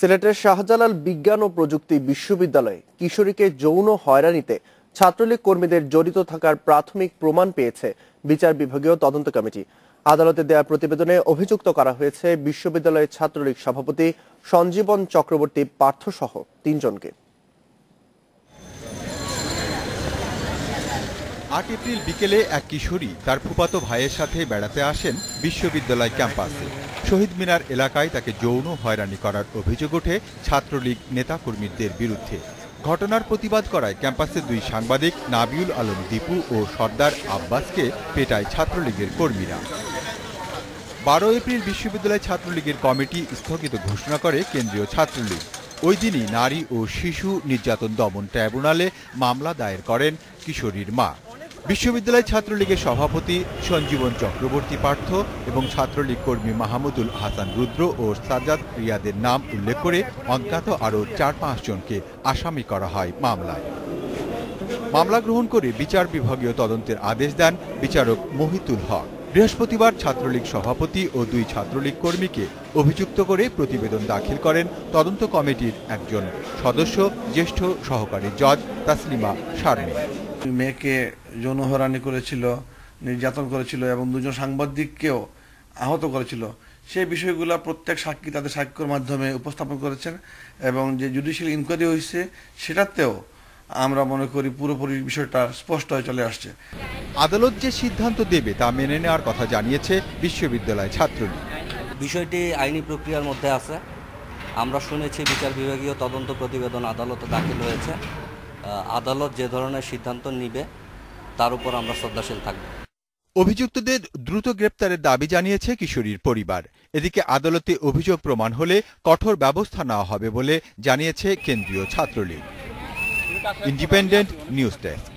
সিলেটের শাহজালাল বিজ্ঞান ও প্রযুক্তি বিশ্ববিদ্যালয়ে কিশোরীকে যৌন হয়রানিতে ছাত্রলীগ কর্মীদের জড়িত থাকার প্রাথমিক প্রমাণ পেয়েছে বিচার বিভাগীয় তদন্ত কমিটি। আদালতে দেয়া প্রতিবেদনে অভিযুক্ত করা হয়েছে বিশ্ববিদ্যালয়ের ছাত্রলীগ সভাপতি সঞ্জীবন চক্রবর্তী পার্থসহ তিনজনকে। আট এপ্রিল বিকেলে এক কিশোরী তার ফুপাতো ভাইয়ের সাথে বেড়াতে আসেন বিশ্ববিদ্যালয় ক্যাম্পাসে। শহীদ মিনার এলাকায় তাকে যৌন হয়রানি করার অভিযোগ ওঠে ছাত্রলীগ নেতাকর্মীদের বিরুদ্ধে। ঘটনার প্রতিবাদ করায় ক্যাম্পাসের দুই সাংবাদিক নাবিউল আলম দীপু ও সর্দার আব্বাসকে পেটায় ছাত্রলীগের কর্মীরা। বারো এপ্রিল বিশ্ববিদ্যালয় ছাত্রলীগের কমিটি স্থগিত ঘোষণা করে কেন্দ্রীয় ছাত্রলীগ। ওই দিনই নারী ও শিশু নির্যাতন দমন ট্রাইব্যুনালে মামলা দায়ের করেন কিশোরীর মা। বিশ্ববিদ্যালয় ছাত্রলীগের সভাপতি সঞ্জীবন চক্রবর্তী পার্থ এবং ছাত্রলীগ কর্মী মাহমুদুল হাসান রুদ্র ও সাজ্জাদ রিয়াদের নাম উল্লেখ করে অজ্ঞাত আরও চার পাঁচজনকে আসামি করা হয় মামলায়। মামলা গ্রহণ করে বিচার বিভাগীয় তদন্তের আদেশ দেন বিচারক মহিতুল হক। বৃহস্পতিবার ছাত্রলীগ সভাপতি ও দুই ছাত্রলীগ কর্মীকে অভিযুক্ত করে প্রতিবেদন দাখিল করেন তদন্ত কমিটির একজন সদস্য, জ্যেষ্ঠ সহকারী জজ তাসলিমা শারমিন মেয়েকে যৌন হয়রানি করেছিল নির্যাতন করেছিল এবং দুজন সাংবাদিককেও আহত করেছিল। সেই বিষয়গুলো প্রত্যেক সাক্ষী তাদের সাক্ষ্যর মাধ্যমে উপস্থাপন করেছেন এবং যে জুডিশিয়াল ইনকোয়ারি হয়েছে সেটাতেও আমরা মনে করি পুরোপুরি বিষয়টা স্পষ্ট হয়ে চলে আসছে। আদালত যে সিদ্ধান্ত দেবে তা মেনে নেওয়ার কথা জানিয়েছে বিশ্ববিদ্যালয় ছাত্রলীগ। বিষয়টি আইনি প্রক্রিয়ার মধ্যে আছে। আমরা শুনেছি বিচার বিভাগীয় তদন্ত প্রতিবেদন আদালতে দাখিল হয়েছে। আদালত যে ধরনের সিদ্ধান্ত নিবে তার উপর আমরা শ্রদ্ধাশীল থাকব। অভিযুক্তদের দ্রুত গ্রেপ্তারের দাবি জানিয়েছে কিশোরীর পরিবার। এদিকে আদালতে অভিযোগ প্রমাণ হলে কঠোর ব্যবস্থা নেওয়া হবে বলে জানিয়েছে কেন্দ্রীয় ছাত্রলীগ। Independent news desk